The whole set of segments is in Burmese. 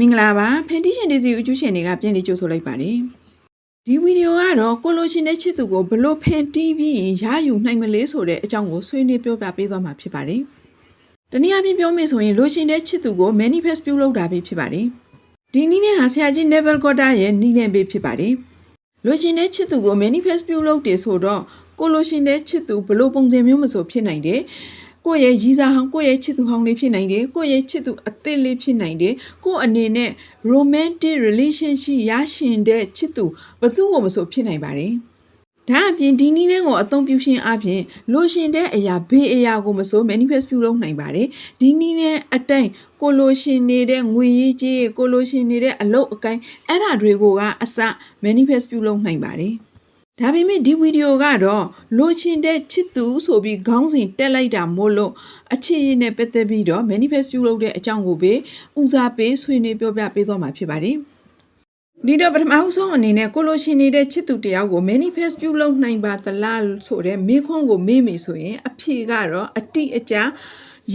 မင်္ဂလာပါဖန်တီရှင်ဒီစီအကျူးရှင်တွေကပြန်လေးကြိုဆိုလိုက်ပါတယ်ဒီဗီဒီယိုကတော့ကိုလိုရှင်တဲ့ချစ်သူကိုဘလို့ဖန်တီးပြီးရယူနိုင်မလဲဆိုတဲ့အကြောင်းကိုဆွေးနွေးပြောပြပေးသွားမှာဖြစ်ပါတယ်တနည်းအားဖြင့်ပြောမယ်ဆိုရင်လိုရှင်တဲ့ချစ်သူကို manifest ပြုလုပ်တာပဲဖြစ်ပါတယ်ဒီနည်းနဲ့ဟာဆရာကြီး Neville Goddard ရဲ့နည်းနဲ့ပဲဖြစ်ပါတယ်လိုရှင်တဲ့ချစ်သူကို manifest ပြုလုပ်တယ်ဆိုတော့ကိုလိုရှင်တဲ့ချစ်သူဘလို့ပုံစံမျိုးမဆိုဖြစ်နိုင်တယ် ကိုယ့်ရဲ့ရည်စားဟောင်းကိုယ့်ရဲ့ချစ်သူဟောင်းလေးဖြစ်နိုင်တယ်ကိုယ့်ရဲ့ချစ်သူအသစ်လေးဖြစ်နိုင်တယ်ကိုယ့်အနေနဲ့ romantic relationship ရရှင်တဲ့ချစ်သူဘသူ့ကိုမဆိုဖြစ်နိုင်ပါတယ်ဒါအပြင်ဒီနည်းနဲ့ကိုအသုံးပြုခြင်းအပြင်လိုရှင်တဲ့အရာဘေးအရာကိုမဆို manifest ပြုလုပ်နိုင်ပါတယ်ဒီနည်းနဲ့အတိုင်းကိုလိုရှင်နေတဲ့ငွေရေးကြေးကိုလိုရှင်နေတဲ့အလုပ်အကိုင်းအဲ့ဒါတွေကိုကအစ manifest ပြုလုပ်နိုင်ပါတယ် ဒါပေမဲ့ဒီဗီဒီယိုကတော့လိုချင်တဲ့ချစ်သူဆိုပြီးခေါင်းစဉ်တက်လိုက်တာမို့လို့အခြေရင်းနဲ့ပတ်သက်ပြီးတော့ manifest ပြုလုပ်တဲ့အကြောင်းကိုပဲဦးစားပေးဆွေးနွေးပြောပြပေးသွားမှာဖြစ်ပါတယ်ဒီတော့ပထမအဆုံးအနေနဲ့ကိုလိုရှင်နေတဲ့ချစ်သူတယောက်ကို manifest ပြုလုပ်နိုင်ပါသလားဆိုတဲ့မေးခွန်းကိုမေးမိဆိုရင်အဖြေကတော့အတိအကျ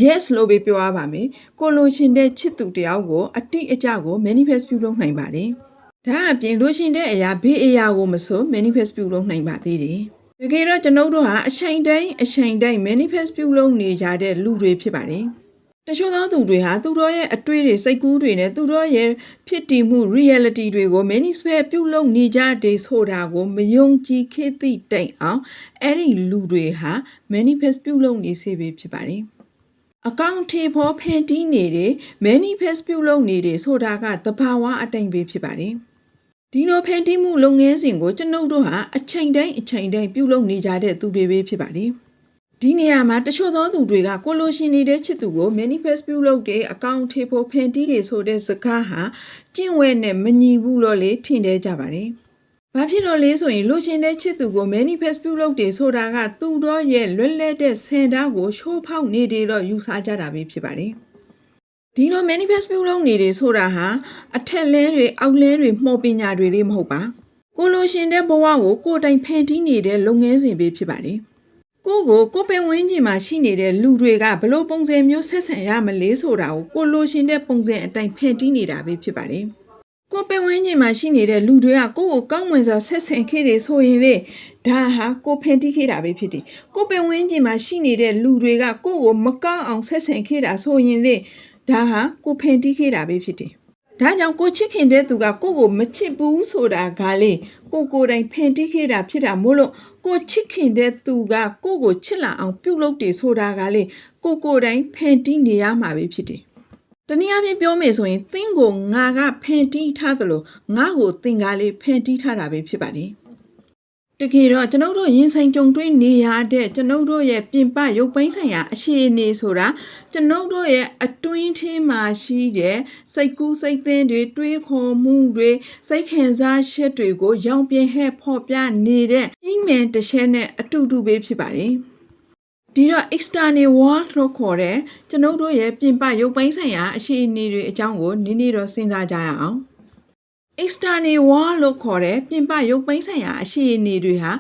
yes လို့ပဲပြောရပါမယ်ကိုလိုရှင်တဲ့ချစ်သူတယောက်ကိုအတိအကျကို manifest ပြုလုပ်နိုင်ပါတယ် ဒါအပြင်လိုရှင်တဲ့အရာဘေးအရာကိုမဆို manifest ပြုလုပ်နိုင်ပါသေးတယ်တကယ်တော့ကျွန်ုပ်တို့ဟာအချိန်တိုင်းအချိန်တိုင်း manifest ပြုလုပ်နေကြတဲ့လူတွေဖြစ်ပါတယ်တချို့သောသူတွေဟာသူတို့ရဲ့အတွေ့တွေစိတ်ကူးတွေနဲ့သူတို့ရဲ့ဖြစ်တည်မှု reality တွေကို manifest ပြုလုပ်နေကြတယ်ဆိုတာကိုမယုံကြည်ခဲ့သည့်တိုင်အောင်အဲ့ဒီလူတွေဟာ manifest ပြုလုပ်နေစေပဲဖြစ်ပါတယ်အကောင့်ထေဖောဖန်တီးနေတယ် manifest ပြုလုပ်နေတယ်ဆိုတာကသဘာဝအတိုင်းပဲဖြစ်ပါတယ် ဒီလိုဖန်တီးမှုလုပ်ငန်းစဉ်ကိုကျွန်ုပ်တို့ဟာအချိန်တိုင်းအချိန်တိုင်းပြုလုပ်နေကြတဲ့သူတွေပဲဖြစ်ပါတယ်ဒီနေရာမှာတချို့သောသူတွေကကိုလိုရှင်နေတဲ့ချစ်သူကို manifest ပြုလုပ်တဲ့အကောင့်ထေဖို့ဖန်တီးတယ်ဆိုတဲ့စကားဟာကျင့်ဝဲနဲ့မညီဘူးလို့လေထင်သေးကြပါတယ်။ဘာဖြစ်လို့လဲဆိုရင်လိုရှင်တဲ့ချစ်သူကို manifest ပြုလုပ်တယ်ဆိုတာကသူတို့ရဲ့လွတ်လပ်တဲ့စင်တာကိုရှိုးဖောက်နေတယ်တော့ယူဆကြတာပဲဖြစ်ပါတယ်။ ဒီလို manifest ပြုလုပ်နေတယ်ဆိုတာဟာအထက်လဲတွေအောက်လဲတွေမှော်ပညာတွေလေးမဟုတ်ပါကိုလိုရှင်တဲ့ဘဝကိုကိုယ်တိုင်ဖန်တီးနေတဲ့လုပ်ငန်းစဉ်ပဲဖြစ်ပါတယ်ကိုကိုကိုပင်ဝင်းကြီးမှာရှိနေတဲ့လူတွေကဘလို့ပုံစံမျိုးဆက်ဆံရမလဲဆိုတာကိုကိုလိုရှင်တဲ့ပုံစံအတိုင်းဖန်တီးနေတာပဲဖြစ်ပါတယ်ကိုပင်ဝင်းကြီးမှာရှိနေတဲ့လူတွေကကိုကိုကောင်းမွန်စွာဆက်ဆံခဲ့တယ်ဆိုရင်လေဒါဟာကိုဖန်တီးခဲ့တာပဲဖြစ်တယ်ကိုပင်ဝင်းကြီးမှာရှိနေတဲ့လူတွေကကိုကိုမကောင်းအောင်ဆက်ဆံခဲ့တာဆိုရင်လေ ဒါဟာကိုဖန်တီးခဲ့တာပဲဖြစ်တယ်။ဒါကြောင့်ကိုချစ်ခင်တဲ့သူကကိုကိုမချစ်ဘူးဆိုတာကလေကိုကိုယ်တိုင်ဖန်တီးခဲ့တာဖြစ်တာမို့လို့ကိုချစ်ခင်တဲ့သူကကိုကိုချစ်လာအောင်ပြုလုပ်တယ်ဆိုတာကလေကိုကိုယ်တိုင်ဖန်တီးနေရမှာပဲဖြစ်တယ်။တနည်းအားဖြင့်ပြောမယ်ဆိုရင်သင်ကိုငါကဖန်တီးထားသလိုငါ့ကိုသင်ကလေးဖန်တီးထားတာပဲဖြစ်ပါတယ်။ တကယ်တော့ကျွန်ုပ်တို့ရင်ဆိုင်ကြုံတွေ့နေရတဲ့ကျွန်ုပ်တို့ရဲ့ပြင်ပရုပ်ပိုင်းဆိုင်ရာအခြေအနေဆိုတာကျွန်ုပ်တို့ရဲ့အတွင်းထဲမှာရှိတဲ့စိတ်ကူးစိတ်သင်းတွေတွေးခေါ်မှုတွေစိတ်ခံစားချက်တွေကိုရောင်ပြင်ဟဲ့ဖော်ပြနေတဲ့ကြီးမြန်တစ်ချက်နဲ့အတူတူပဲဖြစ်ပါတယ်ဒီတော့ external world လို့ခေါ်တဲ့ကျွန်ုပ်တို့ရဲ့ပြင်ပရုပ်ပိုင်းဆိုင်ရာအခြေအနေတွေအကြောင်းကိုနည်းနည်းတော့စဉ်းစားကြရအောင် external wall လို့ခေါ်တဲ့ပြင်ပရုပ်ပိုင်းဆိုင်ရာအခြေအနေတွေဟာ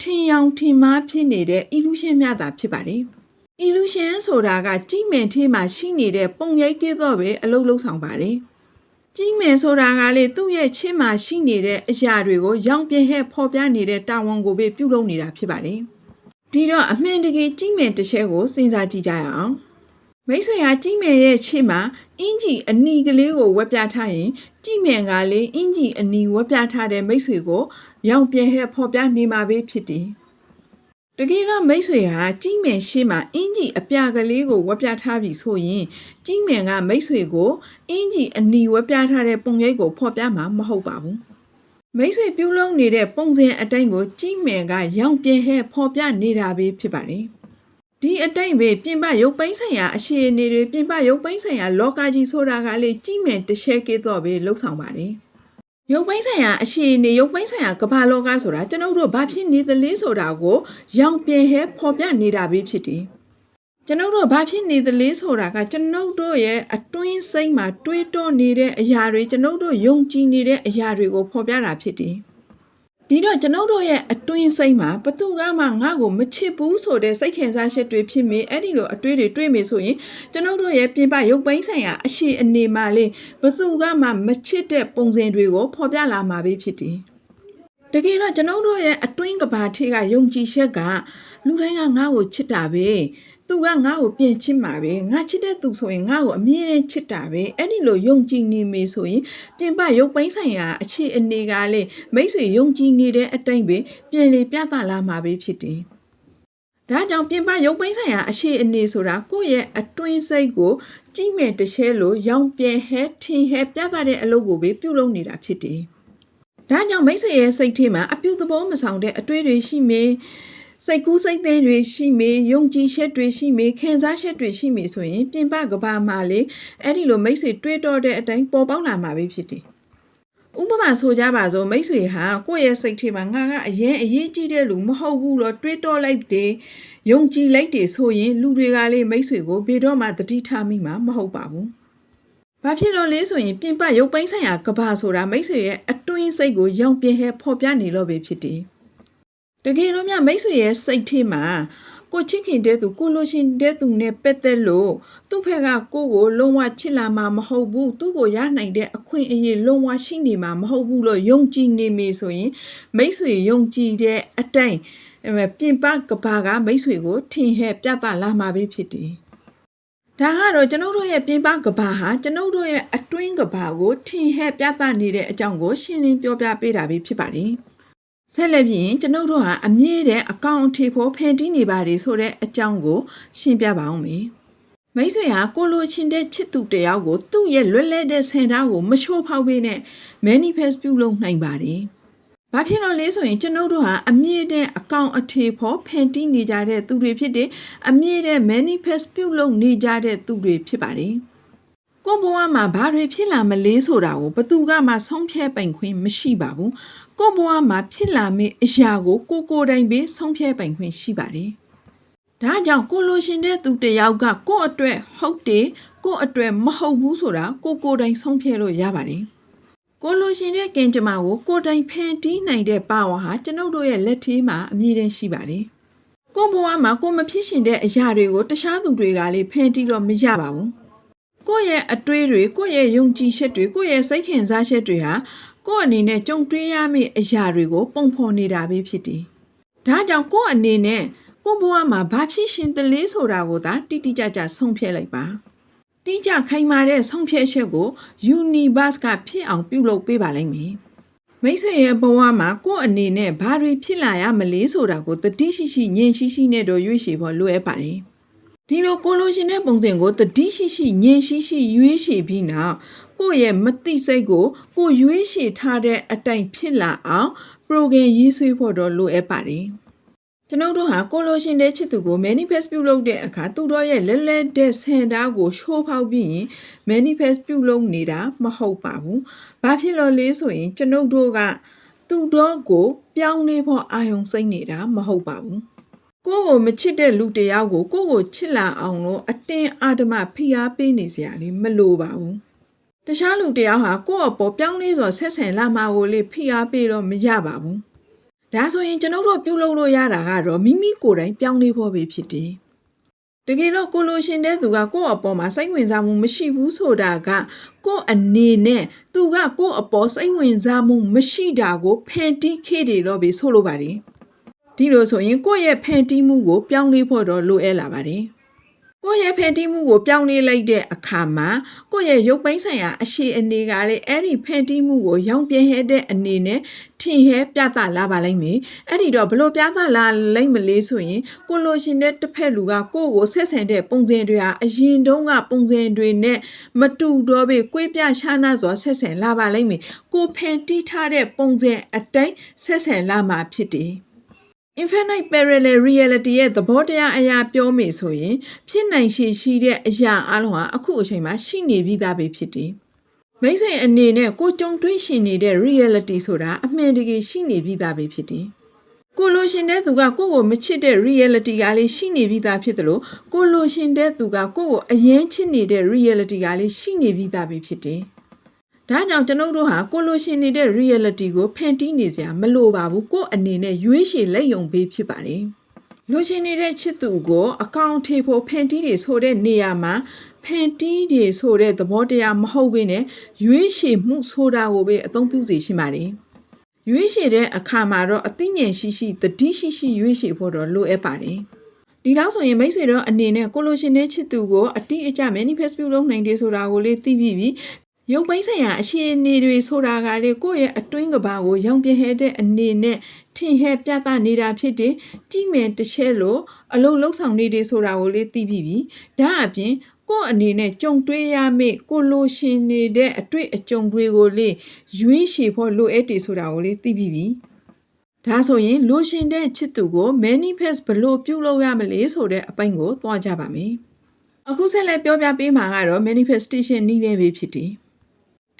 ထင်ယောင်ထင်မှားဖြစ်နေတဲ့ illusion များသာဖြစ်ပါတယ်။ illusion ဆိုတာကကြည်မင်ထေးမှာရှိနေတဲ့ပုံရိပ်ကဲ့သို့ပဲအလုပ်လုပ်ဆောင်ပါတယ်။ကြည်မင်ဆိုတာကလေသူ့ရဲ့ချင်းမှာရှိနေတဲ့အရာတွေကိုရောင်ပြဟဲ့ဖော်ပြနေတဲ့တာဝန်ကိုပဲပြုလုပ်နေတာဖြစ်ပါတယ်။ဒီတော့အမှန်တကယ်ကြည်မင်တစ်ချက်ကိုစဉ်းစားကြည့်ကြရအောင်။ မိတ်ဆွေဟာကြည်မယ်ရဲ့ချစ်မှာအင်ကြီးအနီကလေးကိုဝက်ပြထားရင်ကြည်မြန်ကလေးအင်ကြီးအနီဝက်ပြထားတဲ့မိတ်ဆွေကို ရောင်ပြဲဟဲ့ဖော်ပြနေမှာပဲဖြစ်တယ်တကယ်တော့မိတ်ဆွေဟာကြီးမယ်ရှေ့မှာအင်ကြီးအပြကလေးကိုဝက်ပြထားပြီဆိုရင်ကြီးမယ်ကမိတ်ဆွေကိုအင်ကြီးအနီဝက်ပြထားတဲ့ပုံရိပ်ကိုဖော်ပြမှာမဟုတ်ပါဘူးမိတ်ဆွေပြုလုပ်နေတဲ့ပုံစံအတိုင်းကိုကြီးမယ်ကရောင်ပြဲဟဲ့ဖော်ပြနေတာပဲဖြစ်ပါတယ် ဒီအတိတ်ပဲပြင်ပရုပ်ပိုင်းဆိုင်ရာအခြေအနေတွေပြင်ပရုပ်ပိုင်းဆိုင်ရာလောကကြီးဆိုတာကလေကြီးမယ်တစ်ရှဲကဲတော့ပဲလှုပ်ဆောင်ပါတယ်ရုပ်ပိုင်းဆိုင်ရာအခြေအနေရုပ်ပိုင်းဆိုင်ရာကမ္ဘာလောကဆိုတာကျွန်ုပ်တို့ဘာဖြစ်နေသလဲဆိုတာကိုရောင်ပြင်ဟဲဖော်ပြနေတာပဲဖြစ်တယ်ကျွန်ုပ်တို့ဘာဖြစ်နေသလဲဆိုတာကကျွန်ုပ်တို့ရဲ့အတွင်းစိတ်မှာတွေးတောနေတဲ့အရာတွေကျွန်ုပ်တို့ယုံကြည်နေတဲ့အရာတွေကိုဖော်ပြတာဖြစ်တယ်တ ဒီတော့ကျွန်ုပ်တို့ရဲ့အတွင်းစိတ်မှာဘသူကမှငါ့ကိုမချစ်ဘူးဆိုတဲ့စိတ်ခံစားချက်တွေဖြစ်မေအဲ့ဒီလိုအတွေးတွေတွေးမေဆိုရင်ကျွန်ုပ်တို့ရဲ့ပြင်ပရုပ်ပိုင်းဆိုင်ရာအရှိအနေမှာလေဘသူကမှမချစ်တဲ့ပုံစံတွေကိုဖော်ပြလာမှာပဲဖြစ်တယ် တကယ်တော့ကျွန်ုပ်တို့ရဲ့အတွင်းကဘာထေကယုံကြည်ချက်ကလူတိုင်းကငါ့ကိုချစ်တာပဲသူကငါ့ကိုပြင်ချစ်မှာပဲငါချစ်တဲ့သူဆိုရင်ငါ့ကိုအမြဲတမ်းချစ်တာပဲအဲ့ဒီလိုယုံကြည်နေမေဆိုရင်ပြင်ပရုပ်ပိုင်းဆိုင်ရာအခြေအနေကလေမိတ်ဆွေယုံကြည်နေတဲ့အတိုင်းပဲပြင်လေပြသလာမှာပဲဖြစ်တယ်ဒါကြောင့်ပြင်ပရုပ်ပိုင်းဆိုင်ရာအခြေအနေဆိုတာကိုယ့်ရဲ့အတွင်းစိတ်ကိုကြည့်မဲ့တစ်ချက်လို့ရောင်ပြန်ဟဲထင်ဟဲပြသတဲ့အလုပ်ကိုပဲပြုလုပ်နေတာဖြစ်တယ် ဒါကြောင့်မိတ်ဆွေရဲ့စိတ်ထဲမှာအပြုသဘောမဆောင်တဲ့အတွေ့တွေရှိမေစိတ်ကူးစိတ်သိမ်းတွေရှိမေယုံကြည်ချက်တွေရှိမေခံစားချက်တွေရှိမေဆိုရင်ပြင်ပကဘာမှာလေအဲ့ဒီလိုမိတ်ဆွေတွေးတော့တဲ့အတိုင်းပေါ်ပေါက်လာမှာပဲဖြစ်တယ်ဥပမာဆိုကြပါစို့မိတ်ဆွေဟာကိုယ့်ရဲ့စိတ်ထဲမှာငါကအရင်အရေးကြီးတဲ့လူမဟုတ်ဘူးတော့တွေးတော့လိုက်တယ်ယုံကြည်လိုက်တယ်ဆိုရင်လူတွေကလေမိတ်ဆွေကိုဘယ်တော့မှတတိထားမိမှာမဟုတ်ပါဘူး။ ဘာဖြစ်လို့လဲဆိုရင်ပြင်ပရုပ်ပိုင်းဆိုင်ရာကဘာဆိုတာမိတ်ဆွေရဲ့အတွင်းစိတ်ကိုရောင်ပြင်းဟဲဖော်ပြနေလို့ပဲဖြစ်တယ်။တကယ်လို့မြမိတ်ဆွေရဲ့စိတ်ထဲမှာကိုချစ်ခင်တဲ့သူကိုလိုရှင်တဲ့သူနဲ့ပက်သက်လို့သူ့ဖက်ကကိုကိုလုံးဝချစ်လာမှာမဟုတ်ဘူးသူ့ကိုရနိုင်တဲ့အခွင့်အရေးလုံးဝရှိနေမှာမဟုတ်ဘူးလို့ယုံကြည်နေမိဆိုရင်မိတ်ဆွေယုံကြည်တဲ့အတိုင်းအဲ့ပြင်ပကဘာကမိတ်ဆွေကိုထင်ဟဲ့ပြသလာမှာပဲဖြစ်တယ် ဒါကတော့ကျွန်ုပ်တို့ရဲ့ပြင်ပကဘာဟာကျွန်ုပ်တို့ရဲ့အတွင်းကဘာကိုထင်ဟဲ့ပြသနေတဲ့အကြောင်းကိုရှင်းလင်းပြောပြပေးတာပဲဖြစ်ပါတယ်။ဆက်လက်ပြီးရင်ကျွန်ုပ်တို့ဟာအမြဲတမ်းအကောင့်အထေဖို့ဖန်တီးနေပါတယ်ဆိုတဲ့အကြောင်းကိုရှင်းပြပါအောင်မေ။မိတ်ဆွေဟာကိုလိုချင်တဲ့ချစ်သူတယောက်ကိုသူ့ရဲ့လွတ်လပ်တဲ့ဆန္ဒကိုမချိုးဖောက်ပေးနဲ့ manifest ပြုလုပ်နိုင်ပါတယ်။ ဘာဖြစ်လို့လဲဆိုရင်ကျွန်ုပ်တို့ဟာအမြင့်တဲ့အကောင့်အထေဖို့ဖန်တီးနေကြတဲ့သူတွေဖြစ်တယ်အမြင့်တဲ့ manifest ပြုလုပ်နေကြတဲ့သူတွေဖြစ်ပါတယ်ကိုယ့်ဘဝမှာဘာတွေဖြစ်လာမလဲဆိုတာကိုဘသူကမှဆုံးဖြတ်ပိုင်ခွင့်မရှိပါဘူးကိုယ့်ဘဝမှာဖြစ်လာမယ့်အရာကိုကိုကိုယ်တိုင်ပဲဆုံးဖြတ်ပိုင်ခွင့်ရှိပါတယ်ဒါကြောင့်ကိုလိုရှင်တဲ့သူတယောက်ကကိုယ့်အတွက်ဟုတ်တယ်ကိုယ့်အတွက်မဟုတ်ဘူးဆိုတာကိုကိုယ်တိုင်ဆုံးဖြတ်လို့ရပါတယ် ကိုလိုရှင်တဲ့ကင်ကြမ္မာကိုကိုယ်တိုင်ဖန်တီးနိုင်တဲ့ပါဝါဟာကျွန်ုပ်တို့ရဲ့လက်ထဲမှာအမြဲတမ်းရှိပါတယ်။ကိုယ့်ဘဝမှာကိုယ်မဖြစ်ရှင်တဲ့အရာတွေကိုတခြားသူတွေကလည်းဖန်တီးလို့မရပါဘူး။ကိုယ့်ရဲ့အတွေးတွေကိုယ့်ရဲ့ယုံကြည်ချက်တွေကိုယ့်ရဲ့စိတ်ခံစားချက်တွေဟာကိုယ့်အနေနဲ့ကြုံတွေ့ရမယ့်အရာတွေကို ပုံဖော်နေတာပဲဖြစ်တယ်။ဒါကြောင့်ကိုယ့်အနေနဲ့ကိုယ့်ဘဝမှာဘာဖြစ်ရှင်တလေးဆိုတာကိုသာတိတိကျကျဆုံးဖြတ်လိုက်ပါ။ တိကျခိုင်မာတဲ့ဆုံးဖြတ်ချက်ကို Universe ကဖြစ်အောင်ပြုလုပ်ပေးပါလိမ့်မယ်။မိတ်ဆွေရဲ့ဘဝမှာကိုယ့်အနေနဲ့ဘာတွေဖြစ်လာရမလဲဆိုတာကိုတတိရှိရှိညင်ရှိရှိနဲ့တော့ရွေးချယ်ဖို့လိုအပ်ပါတယ်။ဒီလိုကိုလိုရှင်တဲ့ပုံစံကိုတတိရှိရှိညင်ရှိရှိရွေးချယ်ပြီးနောက်ကိုယ့်ရဲ့မသိစိတ်ကိုကိုရွေးချယ်ထားတဲ့အတိုင်းဖြစ်လာအောင် program ရေးဆွဲဖို့တော့လိုအပ်ပါတယ်။ ကျွန်ုပ်တို့ဟာကိုလိုရှင်တဲ့ချစ်သူကို manifest ပြုလုပ်တဲ့အခါသူတို့ရဲ့လက်လက်တဲ့ဆန္ဒကိုရှိုးဖောက်ပြီးရင် manifest ပြုလုပ်နေတာမဟုတ်ပါဘူး။ဘာဖြစ်လို့လဲဆိုရင်ကျွန်ုပ်တို့ကသူတို့ကိုပြောင်းလဲဖို့အာယုံစိတ်နေတာမဟုတ်ပါဘူး။ကိုယ့်ကိုမချစ်တဲ့လူတယောက်ကိုကိုယ့်ကိုချစ်လာအောင်လို့အတင်းအာဓမဖိအားပေးနေစရာလေးမလိုပါဘူး။တခြားလူတယောက်ဟာကိုယ့်အပေါ်ပြောင်းလဲစွာဆက်ဆံလာမှာကိုလေဖိအားပေးတော့မရပါဘူး။ ဒါဆိုရင်ကျွန်ုပ်တို့ပြုလုပ်လို့ရတာကတော့မိမိကိုယ်တိုင်ပြောင်းလဲဖို့ပဲဖြစ်တယ်။တကယ်တော့ကိုလိုရှင်တဲ့သူကကိုယ့်အပေါ်မှာစိတ်ဝင်စားမှုမရှိဘူးဆိုတာကကိုယ့်အနေနဲ့သူကကိုယ့်အပေါ်စိတ်ဝင်စားမှုမရှိတာကိုဖန်တီးခဲ့တယ်တော့ပဲဆိုလိုပါတယ်။ဒီလိုဆိုရင်ကိုယ့်ရဲ့ဖန်တီးမှုကိုပြောင်းလဲဖို့တော့လိုအပ်လာပါတယ်။ ကိုယ့်ရဲ့ဖန်တီးမှုကိုပြောင်းလဲလိုက်တဲ့အခါမှာကိုယ့်ရဲ့ရုပ်ပိုင်းဆိုင်ရာအရှိအနေကလည်းအဲ့ဒီဖန်တီးမှုကိုရောင်ပြင်းဟဲတဲ့အနေနဲ့ထင်ဟဲပြသလာပါလိမ့်မယ်အဲ့ဒီတော့ဘလို့ပြသလာလိမ့်မလဲဆိုရင်ကိုလိုရှင်တဲ့တစ်ဖက်လူကကိုယ့်ကိုဆက်ဆံတဲ့ပုံစံတွေဟာအရင်တုန်းကပုံစံတွေနဲ့မတူတော့ပေကိုပြရှားနာစွာဆက်ဆံလာပါလိမ့်မယ်ကိုဖန်တီးထားတဲ့ပုံစံအတိုင်းဆက်ဆံလာမှာဖြစ်တယ် infinite parallel reality ရဲ့သဘောတရားအရာပြောမိဆိုရင်ဖြစ်နိုင်ရှိရှိတဲ့အရာအလုံးဟာအခုအချိန်မှာရှိနေပြီးသားပဲဖြစ်တယ်။မိတ်ဆွေအနေနဲ့ကိုကြုံတွေ့ရှင်နေတဲ့ reality ဆိုတာအမှန်တကယ်ရှိနေပြီးသားပဲဖြစ်တယ်။ကိုလိုရှင်တဲ့သူကကိုယ့်ကိုမချစ်တဲ့ reality ကလေးရှိနေပြီးသားဖြစ်တယ်လို့ကိုလိုရှင်တဲ့သူကကိုယ့်ကိုအရင်ချစ်နေတဲ့ reality ကလေးရှိနေပြီးသားပဲဖြစ်တယ်။ ဒါကြောင့်ကျွန်ုပ်တို့ဟာကိုလိုရှင်နေတဲ့ reality ကိုဖန်တီးနေစရာမလိုပါဘူးကိုယ့်အနေနဲ့ရွေးရှည်လက်ယုံပေးဖြစ်ပါတယ်လူရှင်နေတဲ့ချစ်သူကိုအကောင့်ထေဖို့ဖန်တီးတွေဆိုတဲ့နေရာမှာဖန်တီးတွေဆိုတဲ့သဘောတရားမဟုတ်ဘဲနဲ့ရွေးရှည်မှုဆိုတာကိုပဲအသုံးပြုစီရှိပါတယ်ရွေးရှည်တဲ့အခါမှာတော့အသိဉာဏ်ရှိရှိတတိရှိရှိရွေးရှည်ဖို့တော့လိုအပ်ပါတယ်ဒီလောက်ဆိုရင်မိတ်ဆွေတို့အနေနဲ့ကိုလိုရှင်တဲ့ချစ်သူကိုအတိအကျ manifest ပြုလုပ်နိုင်တယ်ဆိုတာကိုလေးသိပြီးပြီ ရုပ်ပိုင်းဆိုင်ရာအခြေအနေတွေဆိုတာကလေကိုယ့်ရဲ့အတွင်းကဘာကိုရောင်ပြဟဲတဲ့အနေနဲ့ထင်ဟဲပြသနေတာဖြစ်တယ်ကြည်မယ်တစ်ချက်လို့အလုံးလုံးဆောင်နေတယ်ဆိုတာကိုလေသိပြီးပြီဒါအပြင်ကိုယ့်အနေနဲ့ကြုံတွေ့ရမယ့်ကိုလိုရှင်နေတဲ့အတွေ့အကြုံတွေကိုလေရွေးရှည်ဖို့လိုအပ်တယ်ဆိုတာကိုလေသိပြီးပြီဒါဆိုရင်လိုရှင်တဲ့ချစ်သူကို manifest ဘယ်လို့ပြုလုပ်ရမလဲဆိုတဲ့အပိုင်းကိုသွားကြပါမယ်အခုဆက်လက်ပြောပြပေးမှာကတော့ manifestation နည်းလေးပဲဖြစ်တယ်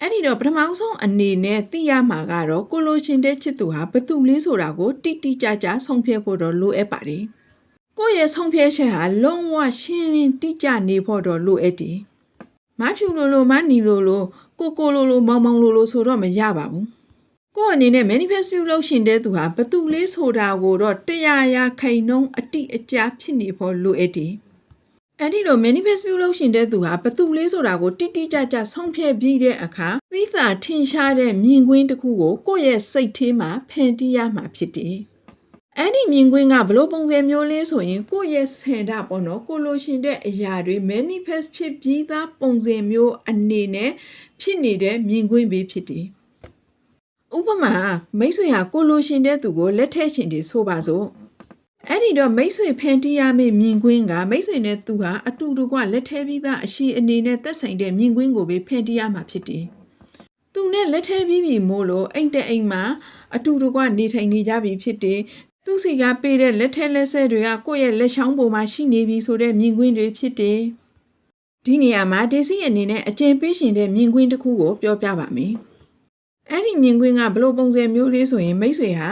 အဲ့ဒီတော့ပထမဆုံးအနေနဲ့သိရမှာကတော့ကိုလိုချင်တဲ့ချစ်သူဟာဘသူလေးဆိုတာကိုတိတိကျကျဆုံးဖြတ်ဖို့တော့လိုအပ်ပါတယ်။ကိုယ့်ရဲ့ဆုံးဖြတ်ချက်ဟာလုံးဝရှင်းလင်းတိကျနေဖို့တော့လိုအပ်တယ်။မဖြူလိုလိုမနီလိုလိုကိုကိုလိုလိုမောင်မောင်လိုလိုဆိုတော့မရပါဘူး။ကိုယ့်အနေနဲ့ manifest ပြုလုပ်ရှင်တဲ့သူဟာဘသူလေးဆိုတာကိုတော့တရားရာခိုင်နှုန်းအတိအကျဖြစ်နေဖို့လိုအပ်တယ်။ အဲ့ဒီလို manifest ပြုလုပ်ရှင်တဲ့သူဟာဘသူလေးဆိုတာကိုတိတိကျကျဆုံးဖြတ်ပြီးတဲ့အခါသိသာထင်ရှားတဲ့မြင်ကွင်းတစ်ခုကိုကိုယ့်ရဲ့စိတ်ထဲမှာဖန်တီးရမှာဖြစ်တယ်။အဲ့ဒီမြင်ကွင်းကဘလို့ပုံစံမျိုးလေးဆိုရင်ကိုယ့်ရဲ့ဆန္ဒပေါ့နော်ကိုလိုရှင်တဲ့အရာတွေ manifest ဖြစ်ပြီးသားပုံစံမျိုးအနေနဲ့ဖြစ်နေတဲ့မြင်ကွင်းပဲဖြစ်တယ်။ဥပမာမိတ်ဆွေဟာကိုလိုရှင်တဲ့သူကိုလက်ထက်ရှင်တွေဆိုပါစို့။ အဲ့ဒီတော့မိတ်ဆွေဖန်တီးရမယ့်မြင်ကွင်းကမိတ်ဆွေနဲ့သူဟာအတူတူကလက်ထဲပြီးသားအရှိအနေနဲ့သက်ဆိုင်တဲ့မြင်ကွင်းကိုပဲဖန်တီးရမှာဖြစ်တယ်။သူနဲ့လက်ထဲပြီးပြီမို့လို့အိမ်တဲ့အိမ်မှာအတူတူကနေထိုင်နေကြပြီဖြစ်တယ်။သူစီကပေးတဲ့လက်ထဲလက်ဆက်တွေကကိုယ့်ရဲ့လက်ချောင်းပေါ်မှာရှိနေပြီဆိုတဲ့မြင်ကွင်းတွေဖြစ်တယ်။ဒီနေရာမှာဒေစီအနေနဲ့အကျဉ်ပေးရှင်တဲ့မြင်ကွင်းတစ်ခုကိုပြောပြပါမယ်။အဲ့ဒီမြင်ကွင်းကဘလို့ပုံစံမျိုးလေးဆိုရင်မိတ်ဆွေဟာ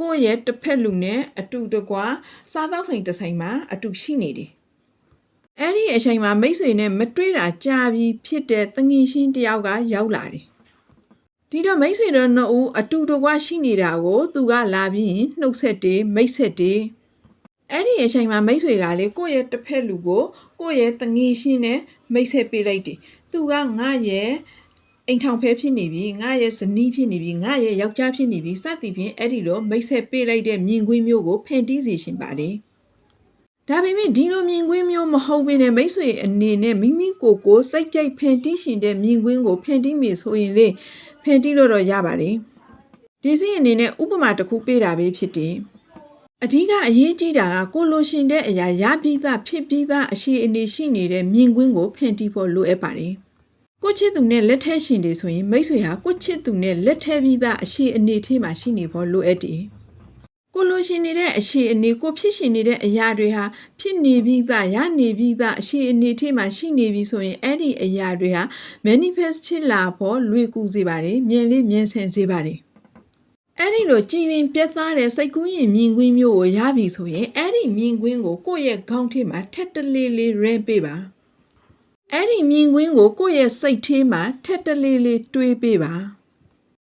ကိုယ့်ရဲ့တစ်ဖက်လူနဲ့အတူတကွာစားသောက်ဆိုင်တစ်ဆိုင်မှာအတူရှိနေတယ်။အဲ့ဒီအချိန်မှာမိတ်ဆွေနဲ့မတွေ့တာကြာပြီဖြစ်တဲ့တငင်ရှင်းတယောက်ကရောက်လာတယ်။ဒီတော့မိတ်ဆွေတို့နှစ်ဦးအတူတကွာရှိနေတာကိုသူကလာပြီးနှုတ်ဆက်တယ်မိတ်ဆက်တယ်။အဲ့ဒီအချိန်မှာမိတ်ဆွေကလေကိုယ့်ရဲ့တစ်ဖက်လူကိုကိုယ့်ရဲ့တငင်ရှင်းနဲ့မိတ်ဆက်ပေးလိုက်တယ်။သူကငါရဲ့ အိမ်ထောင်ဖဲဖြစ်နေပြီငါရဲ့ဇနီးဖြစ်နေပြီငါရဲ့ယောက်ျားဖြစ်နေပြီစသည်ဖြင့်အဲ့ဒီလိုမိတ်ဆက်ပေးလိုက်တဲ့မြင်ကွင်းမျိုးကိုဖန်တီးစီရှင်ပါတယ်ဒါပေမဲ့ဒီလိုမြင်ကွင်းမျိုးမဟုတ်ဘဲနဲ့မိတ်ဆွေအနေနဲ့မိမိကိုယ်ကိုစိတ်ကြိုက်ဖန်တီးရှင်တဲ့မြင်ကွင်းကိုဖန်တီးမိဆိုရင်လေဖန်တီးလို့တော့ရပါတယ်ဒီစီအနေနဲ့ဥပမာတစ်ခုပေးတာပဲဖြစ်တယ်အဓိကအရေးကြီးတာကကိုလိုရှင်တဲ့အရာရပြီးသားဖြစ်ပြီးသားအရှိအနေရှိနေတဲ့မြင်ကွင်းကိုဖန်တီးဖို့လိုအပ်ပါတယ် ကိုချစ်သူနဲ့လက်ထက်ရှင်တွေဆိုရင်မိတ်ဆွေဟာကိုချစ်သူနဲ့လက်ထက်ပြီးသားအရှိအနေထဲမှာရှိနေဖို့လိုအပ်တယ်။ကိုလိုရှင်နေတဲ့အရှိအနေကိုဖြစ်ရှင်နေတဲ့အရာတွေဟာဖြစ်နေပြီးသားရနေပြီးသားအရှိအနေထဲမှာရှိနေပြီဆိုရင်အဲ့ဒီအရာတွေဟာ manifest ဖြစ်လာဖို့လွေကူစေပါတယ်မြင်လေးမြင်ဆင်စေပါတယ်။အဲ့ဒီလိုကြည်ရင်ပြတ်သားတဲ့စိတ်ကူးရင်မြင်ကွင်းမျိုးကိုရပြီဆိုရင်အဲ့ဒီမြင်ကွင်းကိုကိုယ့်ရဲ့ခေါင်းထဲမှာထက်တလေးလေးရင်းပေးပါ။ အဲ့ဒီမြင်ကွင်းကိုကိုယ့်ရဲ့စိတ်ထဲမှာထက်တလေးလေးတွေးပေးပါ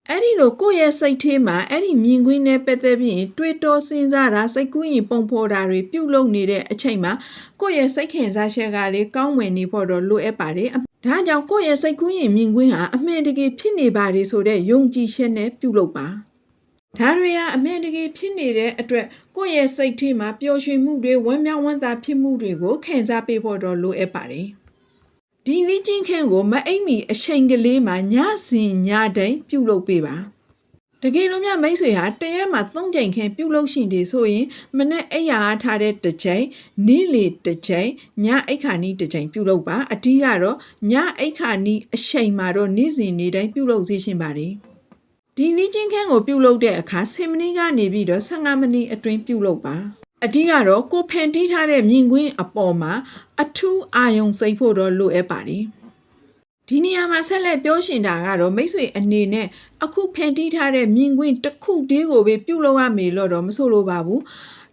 အဲ့ဒီလိုကိုယ့်ရဲ့စိတ်ထဲမှာအဲ့ဒီမြင်ကွင်းနဲ့ပတ်သက်ပြီးတွေးတောစဉ်းစားတာစိတ်ကူးရင်ပုံဖော်တာတွေပြုလုပ်နေတဲ့အချိန်မှာကိုယ့်ရဲ့စိတ်ခင်စားချက်ကလေးကောင်းဝင်နေဖို့တော့လိုအပ်ပါတယ်ဒါကြောင့်ကိုယ့်ရဲ့စိတ်ကူးရင်မြင်ကွင်းဟာအမှန်တကယ်ဖြစ်နေပါတယ်ဆိုတဲ့ယုံကြည်ချက်နဲ့ပြုလုပ်ပါဒါတွေဟာအမှန်တကယ်ဖြစ်နေတဲ့အတွက်ကိုယ့်ရဲ့စိတ်ထဲမှာပျော်ရွှင်မှုတွေဝမ်းမြောက်ဝမ်းသာဖြစ်မှုတွေကိုခံစားပေးဖို့တော့လိုအပ်ပါတယ်။ ဒီလေ့ကျင့်ခန်းကိုမအိမ်မီအချိန်ကလေးမှာညစဉ်ညတိုင်းပြုလုပ်ပေးပါတကယ်လို့များမိတ်ဆွေဟာတရက်မှာ၃ကြိမ်ခန့်ပြုလုပ်ရှင်တယ်ဆိုရင်မနေ့အိယာအားထားတဲ့တစ်ကြိမ်နေ့လေတစ်ကြိမ်ညအိခါနီးတစ်ကြိမ်ပြုလုပ်ပါအတိကတော့ညအိခါနီးအချိန်မှာတော့နေ့စဉ်နေ့တိုင်းပြုလုပ်စေရှင်ပါတယ်ဒီလေ့ကျင့်ခန်းကိုပြုလုပ်တဲ့အခါ10မိနစ်ကနေပြီးတော့15မိနစ်အတွင်းပြုလုပ်ပါ အဓိကတော့ကိုဖန်တီးထားတဲ့မြင်ကွင်းအပေါ်မှာအထူးအာယုံစိတ်ဖို့တော့လိုအပ်ပါတယ်ဒီနေရာမှာဆက်လက်ပြောရှင်တာကတော့မိတ်ဆွေအနေနဲ့အခုဖန်တီးထားတဲ့မြင်ကွင်းတစ်ခုတည်းကိုပဲပြုလုပ်ရမယ်လို့တော့မဆိုလိုပါဘူး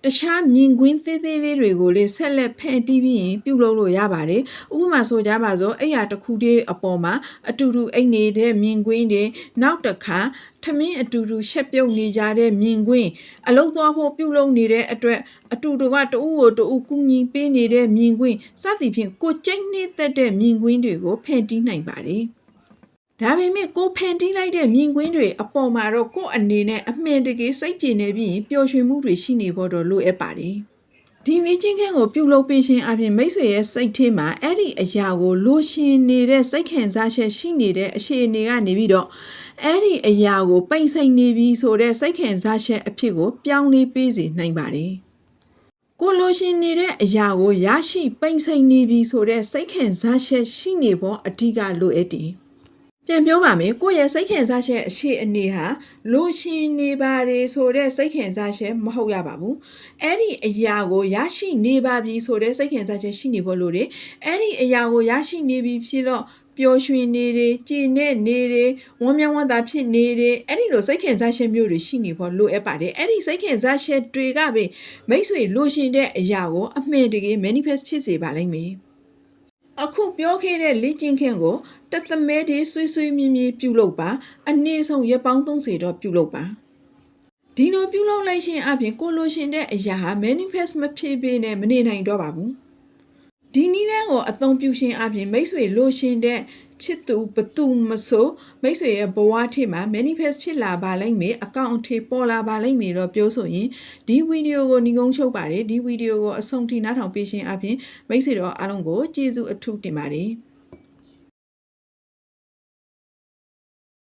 တခြားမြင်ကွင်းသေးသေးလေးတွေကိုလေဆက်လက်ဖန်တီးပြီးရင်ပြုတ်လုပ်လို့ရပါတယ်ဥပမာဆိုကြပါစို့အဲ့ရတစ်ခုတည်းအပေါ်မှာအတူတူအိတ်နေတဲ့မြင်ကွင်းတွေနောက်တစ်ခါထမင်းအတူတူရှက်ပြုတ်နေကြတဲ့မြင်ကွင်းအလုံးသွားဖို့ပြုတ်လုပ်နေတဲ့အတွက်အတူတူကတူကိုတူကူညီပေးနေတဲ့မြင်ကွင်းစသည်ဖြင့်ကိုကြိတ်နေတတ်တဲ့မြင်ကွင်းတွေကိုဖန်တီးနိုင်ပါတယ် ဒါပေမဲ့ကိုဖန်တီးလိုက်တဲ့မြင်ကွင်းတွေအပေါ်မှာတော့ကို့အနေနဲ့အမှန်တကယ်စိတ်ကြည်နေပြီးရင်ပျော်ရွှင်မှုတွေရှိနေဖို့တော့လိုအပ်ပါတယ်။ဒီနေ့ချင်းခန့်ကိုပြုတ်လုပ်ပေးခြင်းအပြင်မိတ်ဆွေရဲ့စိတ်ထဲမှာအဲ့ဒီအရာကိုလိုရှင်နေတဲ့စိတ်ခံစားချက်ရှိနေတဲ့အခြေအနေကနေပြီးတော့အဲ့ဒီအရာကိုပိတ်ဆိုင်နေပြီဆိုတဲ့စိတ်ခံစားချက်အဖြစ်ကိုပြောင်းလဲပေးစေနိုင်ပါတယ်။ကိုလိုရှင်နေတဲ့အရာကိုရရှိပိတ်ဆိုင်နေပြီဆိုတဲ့စိတ်ခံစားချက်ရှိနေဖို့အဓိကလိုအပ်တယ်။ ပြန်ပြောပါမယ်ကိုယ့်ရဲ့စိတ်ခံစားချက်အခြေအနေဟာလိုရှင်နေပါတယ်ဆိုတဲ့စိတ်ခံစားချက်မဟုတ်ရပါဘူး။အဲ့ဒီအရာကိုရရှိနေပါပြီဆိုတဲ့စိတ်ခံစားချက်ရှိနေဖို့လိုတယ်။အဲ့ဒီအရာကိုရရှိနေပြီဖြစ်တော့ပျော်ရွှင်နေတယ်ကြည်နဲ့နေတယ်ဝမ်းမြောက်ဝမ်းသာဖြစ်နေတယ်အဲ့ဒီလိုစိတ်ခံစားချက်မျိုးတွေရှိနေဖို့လိုအပ်ပါတယ်အဲ့ဒီစိတ်ခံစားချက်တွေကပဲမိတ်ဆွေလိုရှင်တဲ့အရာကိုအမှန်တကယ် manifest ဖြစ်စေပါလိမ့်မယ် အခုပြောခဲ့တဲ့လေ့ကျင့်ခင်းကိုတသမဲတည်းဆွေးဆွေးမြည်မြည်ပြုလုပ်ပါ အနည်းဆုံးရက်ပေါင်း30တော့ပြုလုပ်ပါဒီလိုပြုလုပ်လိုက်ခြင်းအပြင်ကိုလိုရှင်တဲ့အရာဟာ manifest မဖြစ်ပေနဲ့မနေနိုင်တော့ပါဘူးဒီနည်းလမ်းကိုအသုံးပြုခြင်းအပြင်မိတ်ဆွေလိုရှင်တဲ့ ချစ်သူဘသူမဆိုမိတ်ဆွေရဲ့ဘဝထိမှာ manifest ဖြစ်လာပါလိမ့်မယ်အကောင့်အထေပေါ်လာပါလိမ့်မယ်တော့ပြောဆိုရင်ဒီဗီဒီယိုကိုညီကုန်းချုပ်ပါတယ်ဒီဗီဒီယိုကိုအဆုံးထိနားထောင်ပေးခြင်းအပြင်မိတ်ဆွေတို့အားလုံးကိုကျေးဇူးအထူးတင်ပါတယ်